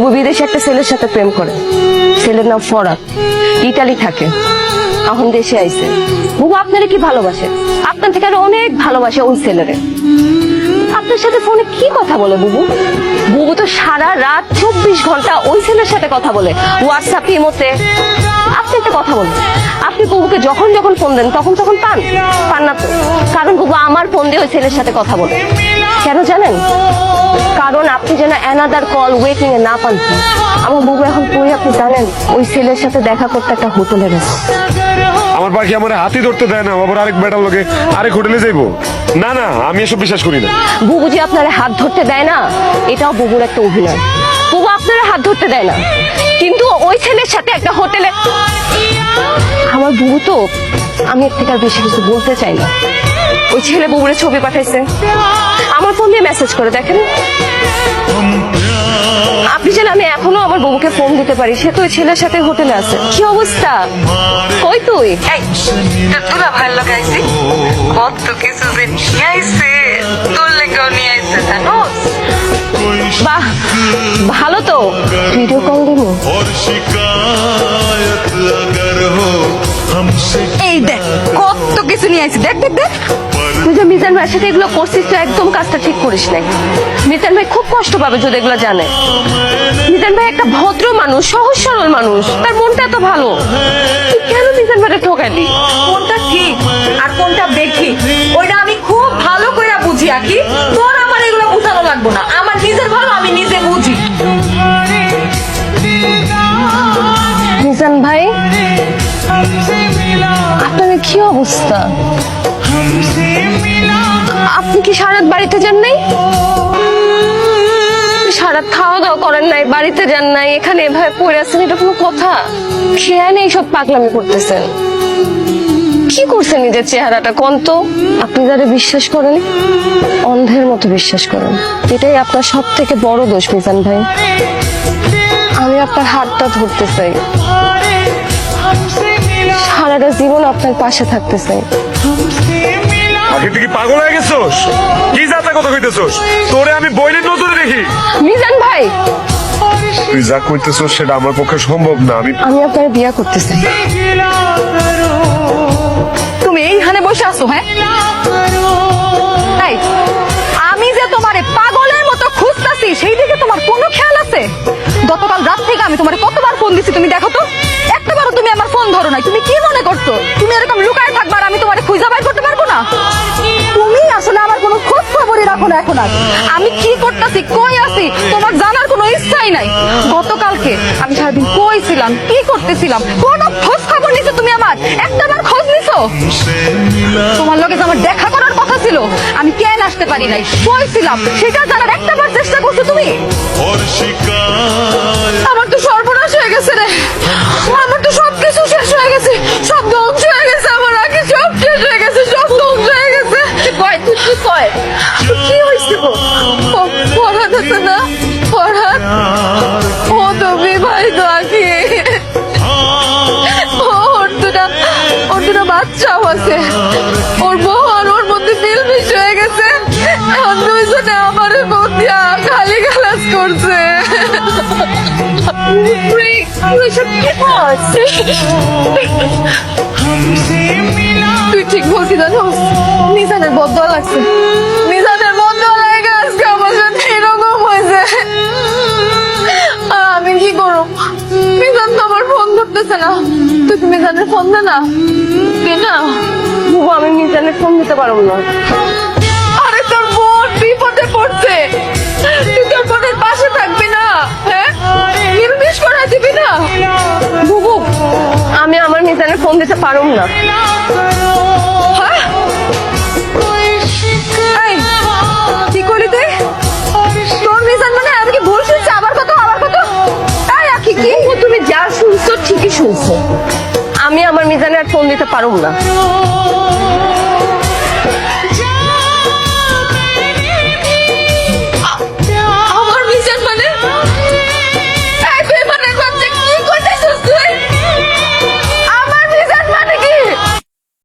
বুবু বিদেশে একটা ছেলের সাথে প্রেম করে। ছেলের নাম ফরাক ইটালি থাকে। এখন দেশে আইছে। বুবু আপনারে কি ভালোবাসে? আপনার থেকে আরও অনেক ভালোবাসে ওই ছেলেরে। আপনার সাথে ফোনে কি কথা বলে, বুবু? বুবু তো সারা রাত চব্বিশ ঘণ্টা ওই ছেলের সাথে কথা বলে। হোয়াটসঅ্যাপ ইমোতে। আপনি একটা কথা বলুন। আপনি বুবুকে যখন যখন ফোন দেন, তখন তখন পান? পান না তো? কারণ বুবু আমার ফোন দিয়ে ওই ছেলের সাথে কথা বলে। কেন জানেন? কারণ আপনি যেন অ্যানাদার কল ওয়েটিং এ না পান। আমার বুবু এখন পড়ে আপনি জানেন? ওই ছেলের সাথে দেখা করতে একটা হোটেলে গেছে। আমার পাখি আমার হাতি ধরতে দেয় না আবার আরেক বেটার লোকে আরেক হোটেলে যাইবো। না না আমি এসব বিশ্বাস করি না। বুবু যে আপনার হাত ধরতে দেয় না এটাও বুবুর একটা অভিনয়। বুবু আপনার হাত ধরতে দেয় না। কিন্তু ওই ছেলের সাথে একটা হোটেলে আমার বুবু তো আমি এর থেকে আর বেশি কিছু বলতে চাই না। ওই ছেলে বউরে ছবি পাঠাইছে। আমার ফোন দিয়ে মেসেজ করে দেখেন। আপনি জানেন আমি এখনও আমার বউকে ফোন দিতে পারি সে তো ছেলের সাথে হোটেলে আছে। কি অবস্থা? কই তুই? তোরা ভালো লাগাইছি কত কিছু যে নিয়ে আইছে তোর লেগেও নিয়ে আইছে জানোস বাহ ভালো তো। ভিডিও কল দেবো। এই দেখ কত কিছু নিয়ে আইছে। দেখ দেখ দেখ। তুই যে মিজান ভাইয়ের সাথে এগুলো করছিস তুই একদম কাজটা ঠিক করিস নাই। মিজান ভাই খুব কষ্ট পাবে যদি এগুলো জানে। মিজান ভাই একটা ভদ্র মানুষ সহজ সরল মানুষ। তার মনটা এত ভালো। তুই কেন মিজান ভাইটা ঠকালি? কোনটা ঠিক আর কোনটা বেঠিক ওইটা আমি খুব ভালো করে বুঝি আকি। তোর আমার এগুলো বুঝানো লাগবো না। আমার নিজের ভালো আমি নিজে বুঝি। মিজান ভাই কি অবস্থা? আপনি কি সারাত বাড়িতে যান নাই? সারাত খাওয়া দাওয়া করেন নাই, বাড়িতে যান নাই, এখানে এভাবে পড়ে আছেন, এটা কোনো কথা? খেয়াল এইসব পাগলামি করতেছেন। কি করছেন নিজের চেহারাটা? কোন তো আপনি যারা বিশ্বাস করেন, অন্ধের মতো বিশ্বাস করেন। এটাই আপনার সব থেকে বড় দোষ, মিজান ভাই। আমি আপনার হাতটা ধরতে চাই। সারাটা জীবন আপনার পাশে থাকতে চাই আগে তুই কি পাগল হয়ে গেছোস? কি কথা কইতেছোস? তোরে আমি বইনের নজরে দেখি। মিজান ভাই! তুই যা কইতেছোস সেটা আমার পক্ষে সম্ভব না। আমি আমি আপনার বিয়া করতে চাই তুমি এইখানে বসে আছো হ্যাঁ? এই, আমি যে তোমারে পাগলের মতো খুঁজতাছি সেই দিকে তোমার কোনো খেয়াল আছে? গতকাল রাত থেকে আমি তোমারে কতবার ফোন দিছি তুমি দেখো তো। নাই তুমি কি মনে করছ? তুমি এরকম লুকায় থাকবা আর আমি তোমার খুঁজে বাই করতে পারব না? তুমি আসলে আমার কোনো খোঁজ খবরই রাখো না এখন আর। আমি কি করতেছি কই আছি তোমার জানার কোনো ইচ্ছাই নাই। গতকালকে আমি সারাদিন কই ছিলাম কি করতেছিলাম কোনো খোঁজ খবর নিছো তুমি আমার? একটা বার খোঁজ নিছো? তোমার লগে আমার দেখা করার কথা ছিল আমি কেন আসতে পারি নাই? কই ছিলাম? সেটা জানার একটা বার চেষ্টা করছ তুমি? আমার তো সর্বনাশ হয়ে গেছে রে। বাচ্চাও আছে। ওর বউ আর ওর মধ্যে মিলমিশ হয়ে গেছে। এখন দুইজনে আমার খালি করছে। তুই ঠিক বলছি জানোস নিজানের লাগছে নিজানের বদয়া লাগে আজকে আমার সাথে এরকম হয়েছে। আমি কি করব? মিজান তো আমার ফোন ধরতেছে না। কি মিজানের ফোন দে না। দে না। বুবু আমি মিজানের ফোন দিতে পারব না। আরে তোর বোন বিপদে পড়ছে। তুই তোর বোনের পাশে থাকবি না হ্যাঁ? নির্দেশ করে দিবি না। বুবু আমি আমার মিজানের ফোন দিতে পারব না। আমি আমার মিজানের ফোন দিতে পারুম না।